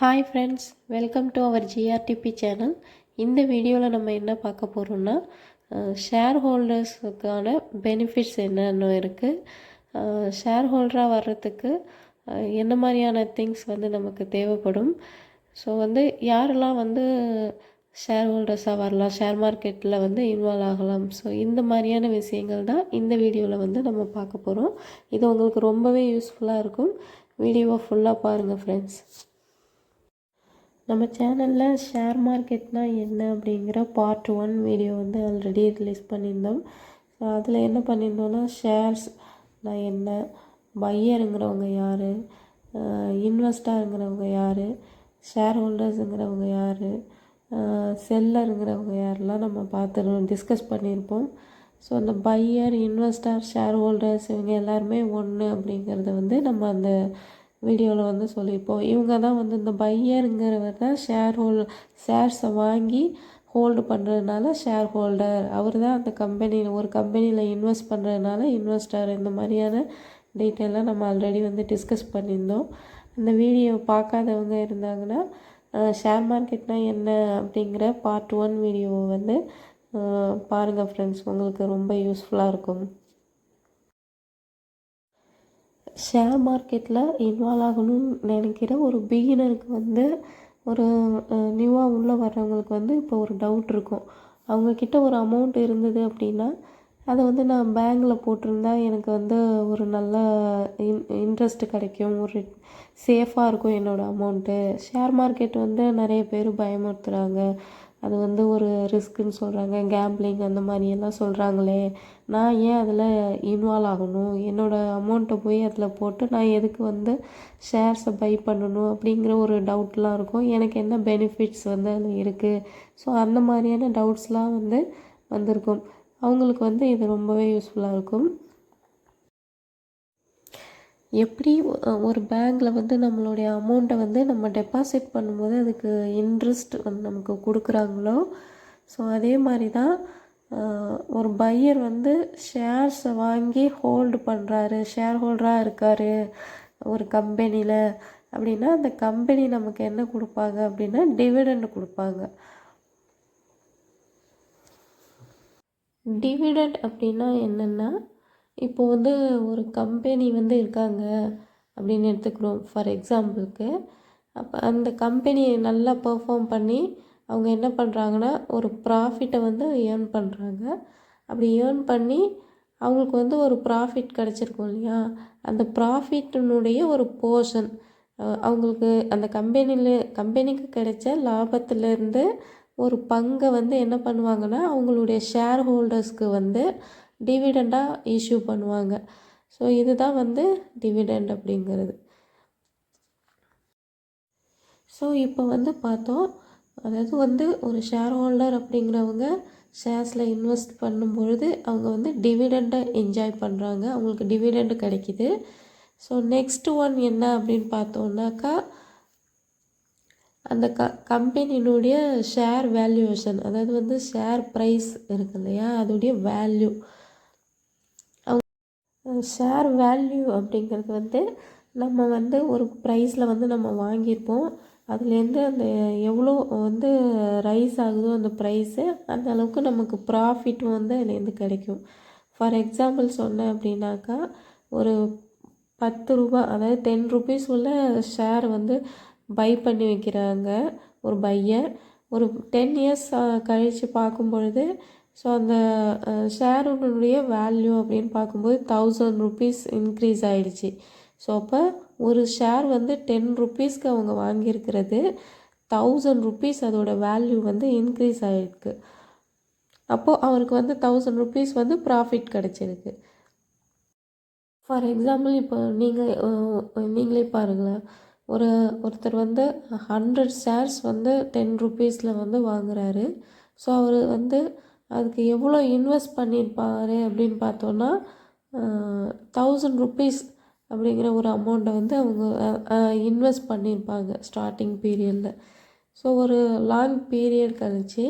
Hi friends welcome to our GRTB channel இந்த வீடியோவில் நம்ம என்ன பார்க்க போகிறோம்னா ஷேர் ஹோல்டர்ஸுக்கான பெனிஃபிட்ஸ் என்னென்ன இருக்குது ஷேர் ஹோல்டராக வர்றதுக்கு என்ன மாதிரியான திங்ஸ் வந்து நமக்கு தேவைப்படும்? ஸோ வந்து யாரெல்லாம் வந்து ஷேர் ஹோல்டர்ஸாக வரலாம் ஷேர் மார்க்கெட்டில் வந்து இன்வால்வ் ஆகலாம்? ஸோ இந்த மாதிரியான விஷயங்கள் தான் இந்த வீடியோவில் வந்து நம்ம பார்க்க போகிறோம் இது உங்களுக்கு ரொம்பவே யூஸ்ஃபுல்லாக இருக்கும். வீடியோவை ஃபுல்லாக பாருங்கள் ஃப்ரெண்ட்ஸ் நம்ம சேனலில் ஷேர் மார்க்கெட்னா என்ன அப்படிங்கிற பார்ட் ஒன் வீடியோ வந்து ஆல்ரெடி ரிலீஸ் பண்ணியிருந்தோம். ஸோ அதில் என்ன பண்ணியிருந்தோம்னா ஷேர்ஸ் நான் என்ன? பையருங்கிறவங்க யார்? இன்வெஸ்டாருங்கிறவங்க யார்? ஷேர் ஹோல்டர்ஸுங்கிறவங்க யார்? செல்லருங்கிறவங்க யாரெல்லாம் நம்ம பார்த்துருவோம் டிஸ்கஸ் பண்ணியிருப்போம். ஸோ அந்த பையர் இன்வெஸ்டர் ஷேர் ஹோல்டர்ஸ் இவங்க எல்லாருமே ஒன்று அப்படிங்கிறத வந்து நம்ம அந்த வீடியோவில் வந்து சொல்லியிருப்போம். இவங்க தான் வந்து இந்த பையருங்கிறவர் தான் ஷேர் ஹோல் ஷேர்ஸை வாங்கி ஹோல்டு பண்ணுறதுனால ஷேர் ஹோல்டர் அவர் தான் அந்த கம்பெனியில் ஒரு கம்பெனியில் இன்வெஸ்ட் பண்ணுறதுனால இன்வெஸ்டர் இந்த மாதிரியான டீட்டெயிலாக நம்ம ஆல்ரெடி வந்து டிஸ்கஸ் பண்ணியிருந்தோம். அந்த வீடியோ பார்க்காதவங்க இருந்தாங்கன்னா ஷேர் மார்க்கெட்னால் என்ன அப்படிங்கிற பார்ட் ஒன் வீடியோவை வந்து பாருங்கள் ஃப்ரெண்ட்ஸ் உங்களுக்கு ரொம்ப யூஸ்ஃபுல்லாக இருக்கும். ஷேர் மார்க்கெட்டில் இன்வால்வ் ஆகணும்னு நினைக்கிற ஒரு பிகினருக்கு வந்து ஒரு நியூவாக உள்ளே வர்றவங்களுக்கு வந்து இப்போ ஒரு டவுட் இருக்கும். அவங்கக்கிட்ட ஒரு அமௌண்ட் இருந்தது அப்படின்னா அதை வந்து நான் பேங்கில் போட்டிருந்தா எனக்கு வந்து ஒரு நல்ல இன் இன்ட்ரெஸ்ட் கிடைக்கும். ஒரு சேஃபாக இருக்கும் என்னோடய அமௌண்ட்டு ஷேர் மார்க்கெட் வந்து நிறைய பேர் பயமுறுத்துகிறாங்க அது வந்து ஒரு ரிஸ்க்குன்னு சொல்கிறாங்க கேம்பிளிங் அந்த மாதிரியெல்லாம் சொல்கிறாங்களே நான் ஏன் அதில் இன்வால்வ் ஆகணும்? என்னோடய அமௌண்ட்டை போய் அதில் போட்டு நான் எதுக்கு வந்து ஷேர்ஸை பை பண்ணணும் அப்படிங்கிற ஒரு டவுட்லாம் இருக்கும். எனக்கு என்ன பெனிஃபிட்ஸ் வந்து அதில் இருக்குது ஸோ அந்த மாதிரியான டவுட்ஸ்லாம் வந்து வந்திருக்கும். அவங்களுக்கு வந்து இது ரொம்பவே யூஸ்ஃபுல்லாக இருக்கும். எப்படி ஒரு பேங்க்கில் வந்து நம்மளுடைய அமௌண்ட்டை வந்து நம்ம டெபாசிட் பண்ணும்போது அதுக்கு இன்ட்ரெஸ்ட் வந்து நமக்கு கொடுக்குறாங்களோ? ஸோ அதே மாதிரி தான் ஒரு பையர் வந்து ஷேர்ஸை வாங்கி ஹோல்டு பண்ணுறாரு ஷேர் ஹோல்டராக இருக்கார் ஒரு கம்பெனியில் அப்படின்னா அந்த கம்பெனி நமக்கு என்ன கொடுப்பாங்க அப்படின்னா டிவிடெண்ட் கொடுப்பாங்க. டிவிடெண்ட் அப்படின்னா என்னென்னா இப்போ வந்து ஒரு கம்பெனி வந்து இருக்காங்க அப்படின்னு எடுத்துக்கிறோம். ஃபார் எக்ஸாம்பிளுக்கு அப்போ அந்த கம்பெனி நல்லா பெர்ஃபார்ம் பண்ணி அவங்க என்ன பண்ணுறாங்கன்னா ஒரு ப்ராஃபிட்டை வந்து ஏர்ன் பண்ணுறாங்க அப்படி ஏர்ன் பண்ணி அவங்களுக்கு வந்து ஒரு ப்ராஃபிட் கிடச்சிருக்கும் இல்லையா? அந்த ப்ராஃபிட்டினுடைய ஒரு போர்ஷன் அவங்களுக்கு அந்த கம்பெனியில் கம்பெனிக்கு கிடைச்ச லாபத்திலேருந்து ஒரு பங்கை வந்து என்ன பண்ணுவாங்கன்னா அவங்களுடைய ஷேர் ஹோல்டர்ஸ்க்கு வந்து டிவிடெண்டாக இஷ்யூ பண்ணுவாங்க. ஸோ இதுதான் வந்து டிவிடெண்ட் அப்படிங்கிறது. ஸோ இப்போ வந்து பார்த்தோம். அதாவது வந்து ஒரு ஷேர் ஹோல்டர் அப்படிங்கிறவங்க ஷேர்ஸில் இன்வெஸ்ட் பண்ணும் பொழுது அவங்க வந்து டிவிடெண்டை என்ஜாய் பண்ணுறாங்க அவங்களுக்கு டிவிடெண்ட் கிடைக்கிது. ஸோ நெக்ஸ்ட் ஒன் என்ன அப்படின்னு பார்த்தோம்னாக்கா அந்த க கம்பெனியினுடைய ஷேர் வேல்யூவேஷன் அதாவது வந்து ஷேர் ப்ரைஸ் இருக்கு இல்லையா அதோடைய வேல்யூ ஷேர் வேல்யூ அப்படிங்கிறது வந்து நம்ம வந்து ஒரு ப்ரைஸில் வந்து நம்ம வாங்கியிருப்போம். அதுலேருந்து அந்த எவ்வளோ வந்து ரைஸ் ஆகுதோ அந்த ப்ரைஸு அந்த அளவுக்கு நமக்கு ப்ராஃபிட்டும் வந்து அதுலேருந்து கிடைக்கும். ஃபார் எக்ஸாம்பிள் சொன்னேன் அப்படின்னாக்கா ஒரு பத்து ரூபா அதாவது டென் ருபீஸ் உள்ள ஷேர் வந்து பை பண்ணி வைக்கிறாங்க ஒரு பையன். ஒரு டென் இயர்ஸ் கழித்து பார்க்கும் பொழுது ஸோ அந்த ஷேருடைய வேல்யூ அப்படின்னு பார்க்கும்போது தௌசண்ட் ருபீஸ் இன்க்ரீஸ் ஆகிடுச்சி ஸோ அப்போ ஒரு ஷேர் வந்து டென் ருபீஸ்க்கு அவங்க வாங்கியிருக்கிறது தௌசண்ட் ருபீஸ் அதோட வேல்யூ வந்து இன்க்ரீஸ் ஆகிருக்கு அப்போது அவருக்கு வந்து தௌசண்ட் ருபீஸ் வந்து ப்ராஃபிட் கிடச்சிருக்கு. ஃபார் எக்ஸாம்பிள் இப்போ நீங்கள் நீங்களே பாருங்களேன். ஒரு ஒருத்தர் வந்து ஹண்ட்ரட் ஷேர்ஸ் வந்து டென் ருபீஸில் வந்து வாங்குறாரு. ஸோ அவர் வந்து அதுக்கு எவ்வளோ இன்வெஸ்ட் பண்ணியிருப்பாரு அப்படின்னு பார்த்தோன்னா தௌசண்ட் ருபீஸ் அப்படிங்கிற ஒரு அமௌண்ட்டை வந்து அவங்க இன்வெஸ்ட் பண்ணியிருப்பாங்க ஸ்டார்டிங் பீரியடில் ஸோ ஒரு லாங் பீரியட் கழிச்சு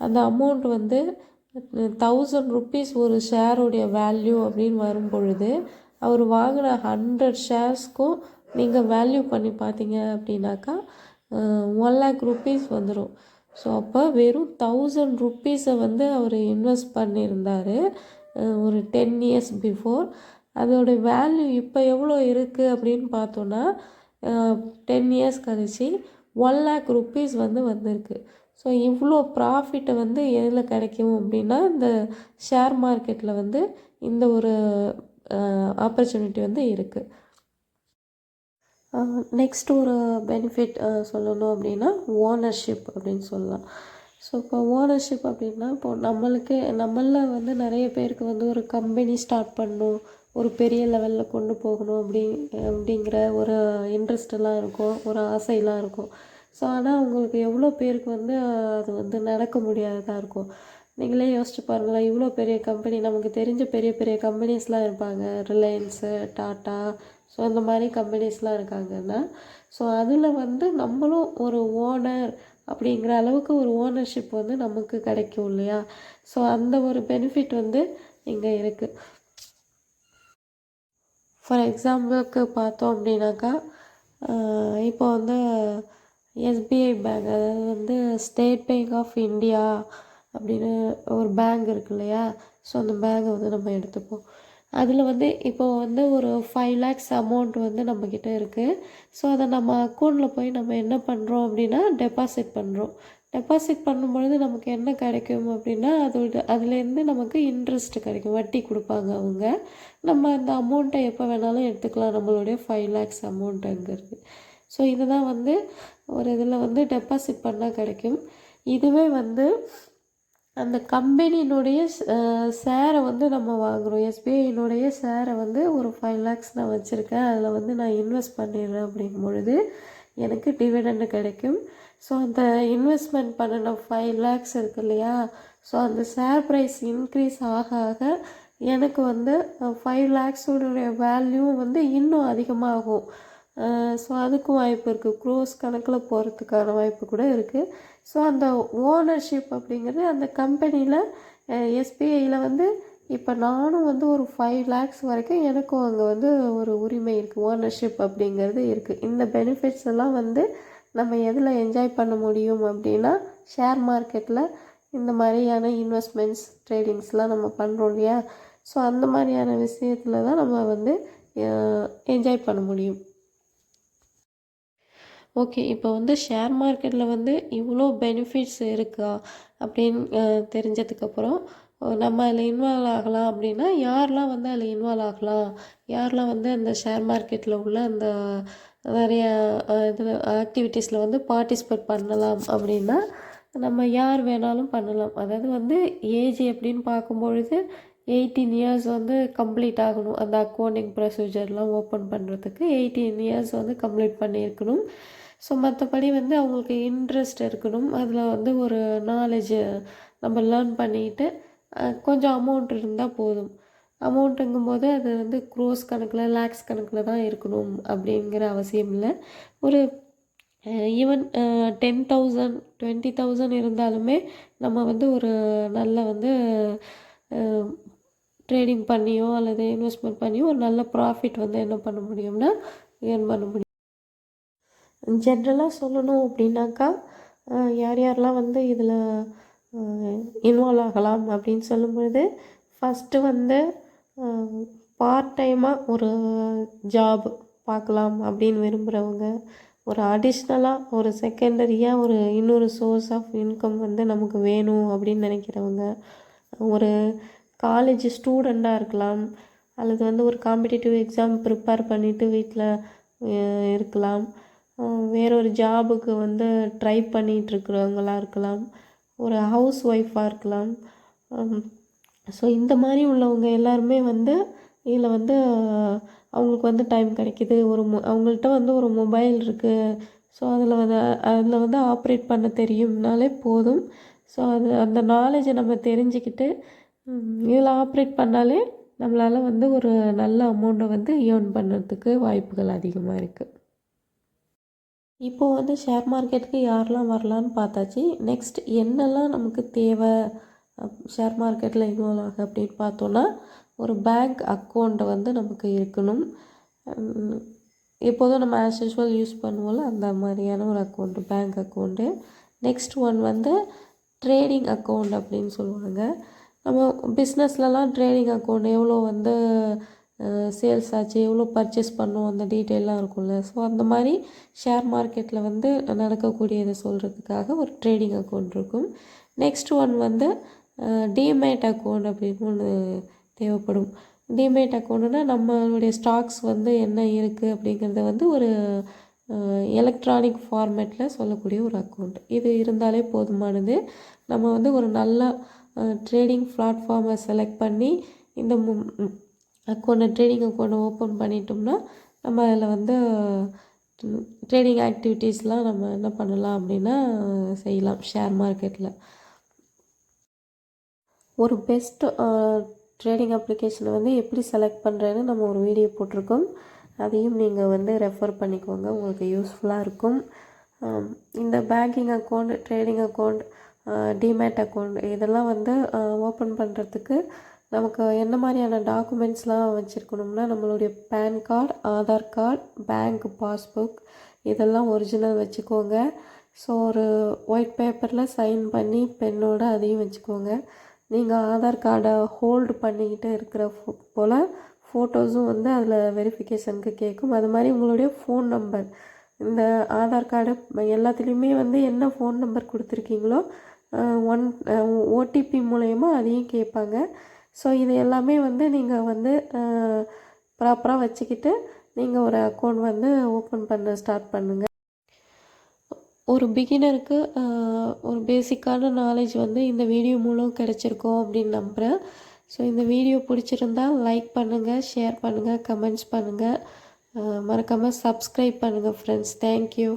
அந்த அமௌண்ட் வந்து தௌசண்ட் ருபீஸ் ஒரு ஷேருடைய வேல்யூ அப்படின்னு வரும் பொழுது அவர் வாங்கின ஹண்ட்ரட் ஷேர்ஸ்க்கும் நீங்கள் வேல்யூ பண்ணி பார்த்தீங்க அப்படின்னாக்கா ஒன் லேக் ருப்பீஸ் வந்துடும் ஸோ அப்போ வெறும் தௌசண்ட் ருப்பீஸை வந்து அவர் இன்வெஸ்ட் பண்ணியிருந்தார் ஒரு டென் இயர்ஸ் பிஃபோர் அதோடய வேல்யூ இப்போ எவ்வளோ இருக்குது அப்படின்னு பார்த்தோன்னா டென் இயர்ஸ் கழிச்சு ஒன் லேக் ருப்பீஸ் வந்து வந்திருக்கு. ஸோ இவ்வளோ ப்ராஃபிட்டை வந்து எதில் கிடைக்கும் அப்படின்னா இந்த ஷேர் மார்க்கெட்டில் வந்து இந்த ஒரு ஆப்பர்ச்சுனிட்டி வந்து இருக்குது நெக்ஸ்ட் ஒரு பெனிஃபிட் சொல்லணும் அப்படின்னா ஓனர்ஷிப் அப்படின்னு சொல்லலாம். ஸோ இப்போ ஓனர்ஷிப் அப்படின்னா இப்போ நம்மளுக்கு நம்மளில் வந்து நிறைய பேருக்கு வந்து ஒரு கம்பெனி ஸ்டார்ட் பண்ணணும் ஒரு பெரிய லெவலில் கொண்டு போகணும் அப்படி அப்படிங்கிற ஒரு இன்ட்ரெஸ்டெல்லாம் இருக்கும் ஒரு ஆசையெல்லாம் இருக்கும். ஸோ ஆனால் உங்களுக்கு எவ்வளோ பேருக்கு வந்து அது வந்து நடக்க முடியாததாக இருக்கும். நீங்களே யோசிச்சு பாருங்களேன் இவ்வளோ பெரிய கம்பெனி நமக்கு தெரிஞ்ச பெரிய பெரிய கம்பெனிஸ்லாம் இருப்பாங்க. ரிலையன்ஸு டாட்டா ஸோ அந்த மாதிரி கம்பெனிஸ்லாம் இருக்காங்கன்னா ஸோ அதில் வந்து நம்மளும் ஒரு ஓனர் அப்படிங்கிற அளவுக்கு ஒரு ஓனர்ஷிப் வந்து நமக்கு கிடைக்கும் இல்லையா? ஸோ அந்த ஒரு பெனிஃபிட் வந்து இங்கே இருக்குது ஃபார் எக்ஸாம்பிளுக்கு பார்த்தோம் அப்படின்னாக்கா இப்போ வந்து எஸ்பிஐ பேங்க் அதாவது வந்து ஸ்டேட் பேங்க் ஆஃப் இந்தியா அப்படின்னு ஒரு பேங்க் இருக்கு இல்லையா? ஸோ அந்த பேங்கை வந்து நம்ம எடுத்துப்போம். அதில் வந்து இப்போ வந்து ஒரு ஃபைவ் லேக்ஸ் அமௌண்ட் வந்து நம்மக்கிட்ட இருக்குது ஸோ அதை நம்ம அக்கௌண்ட்டில் போய் நம்ம என்ன பண்ணுறோம் அப்படின்னா டெபாசிட் பண்ணுறோம் டெபாசிட் பண்ணும்பொழுது நமக்கு என்ன கிடைக்கும் அப்படின்னா அதோட அதுலேருந்து நமக்கு இன்ட்ரெஸ்ட் கிடைக்கும். வட்டி கொடுப்பாங்க அவங்க. நம்ம அந்த அமௌண்ட்டை எப்போ வேணாலும் எடுத்துக்கலாம். நம்மளுடைய ஃபைவ் லேக்ஸ் அமௌண்ட் அங்கேருந்து ஸோ இதுதான் வந்து ஒரு இதில் வந்து டெபாசிட் பண்ணால் கிடைக்கும். இதுவே வந்து அந்த கம்பெனியினுடைய சேரை வந்து நம்ம வாங்குகிறோம் எஸ்பிஐனுடைய சேரை வந்து ஒரு ஃபைவ் லேக்ஸ் நான் வச்சுருக்கேன். அதில் வந்து நான் இன்வெஸ்ட் பண்ணிடுறேன் அப்படிங்கும் பொழுது எனக்கு டிவிடெண்டு கிடைக்கும். ஸோ அந்த இன்வெஸ்ட்மெண்ட் பண்ணின ஃபைவ் லேக்ஸ் இருக்கு இல்லையா? ஸோ அந்த ஷேர் ப்ரைஸ் இன்க்ரீஸ் ஆக ஆக எனக்கு வந்து ஃபைவ் லேக்ஸோடைய வேல்யூ வந்து இன்னும் அதிகமாகும். ஸோ அதுக்கும் வாய்ப்பு இருக்குது க்ரோஸ் கணக்கில் போகிறதுக்கான வாய்ப்பு கூட இருக்குது ஸோ அந்த ஓனர்ஷிப் அப்படிங்கிறது அந்த கம்பெனியில் எஸ்பிஐயில் வந்து இப்போ நானும் வந்து ஒரு ஃபைவ் லேக்ஸ் வரைக்கும் எனக்கும் அங்கே வந்து ஒரு உரிமை இருக்குது ஓனர்ஷிப் அப்படிங்கிறது இருக்குது இந்த பெனிஃபிட்ஸ் எல்லாம் வந்து நம்ம எதில் என்ஜாய் பண்ண முடியும் அப்படின்னா ஷேர் மார்க்கெட்டில் இந்த மாதிரியான இன்வெஸ்ட்மெண்ட்ஸ் ட்ரேடிங்ஸ்லாம் நம்ம பண்ணுறோம் இல்லையா? ஸோ அந்த மாதிரியான விஷயத்தில் தான் நம்ம வந்து என்ஜாய் பண்ண முடியும். ஓகே இப்போ வந்து ஷேர் மார்க்கெட்டில் வந்து இவ்வளோ பெனிஃபிட்ஸ் இருக்கா? அப்படின்னு தெரிஞ்சதுக்கப்புறம் நம்ம அதில் இன்வால்வ் ஆகலாம் அப்படின்னா யாரெலாம் வந்து அதில் இன்வால்வ் ஆகலாம்? யாரெலாம் வந்து அந்த ஷேர் மார்க்கெட்டில் உள்ள அந்த நிறைய இதில் ஆக்டிவிட்டீஸில் வந்து பார்ட்டிசிபேட் பண்ணலாம் அப்படின்னா நம்ம யார் வேணாலும் பண்ணலாம். அதாவது வந்து ஏஜ் எப்படின்னு பார்க்கும்பொழுது எயிட்டீன் இயர்ஸ் வந்து கம்ப்ளீட் ஆகணும். அந்த அக்கௌண்டிங் ப்ரொசீஜர்லாம் ஓப்பன் பண்ணுறதுக்கு எயிட்டீன் இயர்ஸ் வந்து கம்ப்ளீட் பண்ணியிருக்கணும். ஸோ மற்றபடி வந்து அவங்களுக்கு இன்ட்ரெஸ்ட் இருக்கணும். அதில் வந்து ஒரு நாலேஜு நம்ம லேர்ன் பண்ணிக்கிட்டு கொஞ்சம் அமௌண்ட் இருந்தால் போதும். அமௌண்ட்டுங்கும் போது அது வந்து க்ரோஸ் கணக்கில் லேக்ஸ் கணக்கில் தான் இருக்கணும் அப்படிங்கிற அவசியம் இல்லை. ஒரு even ten thousand twenty thousand இருந்தாலுமே நம்ம வந்து ஒரு நல்ல வந்து ட்ரேடிங் பண்ணியோ அல்லது இன்வெஸ்ட்மெண்ட் பண்ணியோ ஒரு நல்ல ப்ராஃபிட் வந்து என்ன பண்ண முடியும்னா ஏர்ன் பண்ண முடியும். ஜென்ரலாக சொல்லணும் அப்படின்னாக்கா யார் யாரெல்லாம் வந்து இதில் இன்வால்வ் ஆகலாம் அப்படின்னு சொல்லும்பொழுது ஃபஸ்ட்டு வந்து பார்ட் டைமாக ஒரு ஜாப் பார்க்கலாம் அப்படின்னு விரும்புகிறவங்க ஒரு அடிஷ்னலாக ஒரு செகண்டரியாக ஒரு இன்னொரு சோர்ஸ் ஆஃப் இன்கம் வந்து நமக்கு வேணும் அப்படின்னு நினைக்கிறவங்க. ஒரு காலேஜ் ஸ்டூடெண்ட்டாக இருக்கலாம். அல்லது வந்து ஒரு காம்படிட்டிவ் எக்ஸாம் ப்ரிப்பேர் பண்ணிவிட்டு வீட்டில் இருக்கலாம். வேறொரு ஜாபுக்கு வந்து ட்ரை பண்ணிகிட்ருக்குறவங்களா இருக்கலாம். ஒரு ஹவுஸ் ஒய்ஃபாக இருக்கலாம். ஸோ இந்த மாதிரி உள்ளவங்க எல்லாருமே வந்து இதில் வந்து அவங்களுக்கு வந்து டைம் கிடைக்கிது. ஒரு மொ அவங்கள்ட்ட வந்து ஒரு மொபைல் இருக்குது ஸோ அதில் வந்து அதில் வந்து ஆப்ரேட் பண்ண தெரியும்னாலே போதும். ஸோ அது அந்த நாலேஜை நம்ம தெரிஞ்சுக்கிட்டு இதில் ஆப்ரேட் பண்ணாலே நம்மளால் வந்து ஒரு நல்ல அமௌண்ட்டை வந்து ஏர்ன் பண்ணுறதுக்கு வாய்ப்புகள் அதிகமாக இருக்குது இப்போது வந்து ஷேர் மார்க்கெட்டுக்கு யாரெல்லாம் வரலான்னு பார்த்தாச்சு. நெக்ஸ்ட் என்னெல்லாம் நமக்கு தேவை? ஷேர் மார்க்கெட்டில் இன்வால்வ் ஆக அப்படின்னு பார்த்தோன்னா ஒரு பேங்க் அக்கௌண்ட்டை வந்து நமக்கு இருக்கணும். எப்போதும் நம்ம ஆஸ் யூஸ்வல் யூஸ் பண்ணுவோம்ல அந்த மாதிரியான ஒரு account bank account next one வந்து ட்ரேடிங் அக்கௌண்ட் அப்படின்னு சொல்லுவாங்க. நம்ம பிஸ்னஸ்லலாம் ட்ரேடிங் அக்கௌண்ட் எவ்வளோ வந்து சேல்ஸ் ஆச்சு எவ்வளோ பர்ச்சேஸ் பண்ணோம் அந்த டீட்டெயிலாம் இருக்கும்ல. ஸோ அந்த மாதிரி ஷேர் மார்க்கெட்டில் வந்து நடக்கக்கூடியதை சொல்கிறதுக்காக ஒரு ட்ரேடிங் அக்கௌண்ட் இருக்கும். நெக்ஸ்ட் ஒன் வந்து டிமேட் அக்கௌண்ட் அப்படின்னு ஒன்று தேவைப்படும். டிமேட் அக்கௌண்ட்டுனா நம்மளுடைய ஸ்டாக்ஸ் வந்து என்ன இருக்குது அப்படிங்கிறத வந்து ஒரு எலக்ட்ரானிக் ஃபார்மேட்டில் சொல்லக்கூடிய ஒரு அக்கௌண்ட் இது இருந்தாலே போதுமானது. நம்ம வந்து ஒரு நல்ல ட்ரேடிங் பிளாட்ஃபார்மை செலக்ட் பண்ணி இந்த அக்கௌண்ட்டை ட்ரேடிங் அக்கௌண்ட்டை ஓப்பன் பண்ணிட்டோம்னா நம்ம அதில் வந்து ட்ரேடிங் ஆக்டிவிட்டீஸ்லாம் நம்ம என்ன பண்ணலாம் அப்படின்னா செய்யலாம் ஷேர் மார்க்கெட்டில் ஒரு பெஸ்ட் ட்ரேடிங் அப்ளிகேஷனை வந்து எப்படி செலக்ட் பண்ணுறேன்னு நம்ம ஒரு வீடியோ போட்டிருக்கோம். அதையும் நீங்கள் வந்து ரெஃபர் பண்ணிக்கோங்க உங்களுக்கு யூஸ்ஃபுல்லாக இருக்கும். இந்த banking account trading account demat account இதெல்லாம் வந்து ஓப்பன் பண்ணுறதுக்கு நமக்கு என்ன மாதிரியான டாக்குமெண்ட்ஸ்லாம் வச்சுருக்கணும்னா நம்மளுடைய PAN card Aadhaar card bank passbook இதெல்லாம் ஒரிஜினல் வச்சுக்கோங்க. ஸோ ஒரு ஒயிட் பேப்பரில் சைன் பண்ணி பெண்ணோட அதையும் வச்சுக்கோங்க. நீங்கள் ஆதார் கார்டை ஹோல்டு பண்ணிக்கிட்டு இருக்கிற ஃபோ- போல் ஃபோட்டோஸும் வந்து அதில் வெரிஃபிகேஷனுக்கு கேட்கும். அது மாதிரி உங்களுடைய ஃபோன் நம்பர் இந்த ஆதார் கார்டு எல்லாத்துலேயுமே வந்து என்ன ஃபோன் நம்பர் கொடுத்துருக்கீங்களோ ஒன் ஓடிபி மூலயமா அதையும் கேட்பாங்க. ஸோ இது எல்லாமே வந்து நீங்கள் வந்து ப்ராப்பராக வச்சுக்கிட்டு நீங்கள் ஒரு அக்கௌண்ட் வந்து ஓப்பன் பண்ண ஸ்டார்ட் பண்ணுங்கள் ஒரு பிகினருக்கு ஒரு பேசிக்கான நாலேஜ் வந்து இந்த வீடியோ மூலம் கிடச்சிருக்கோம் அப்படின்னு நம்புகிறேன் ஸோ இந்த வீடியோ பிடிச்சிருந்தா லைக் பண்ணுங்கள் ஷேர் பண்ணுங்கள் கமெண்ட்ஸ் பண்ணுங்கள் மறக்காமல் சப்ஸ்கிரைப் பண்ணுங்கள் ஃப்ரெண்ட்ஸ். தேங்க்யூ.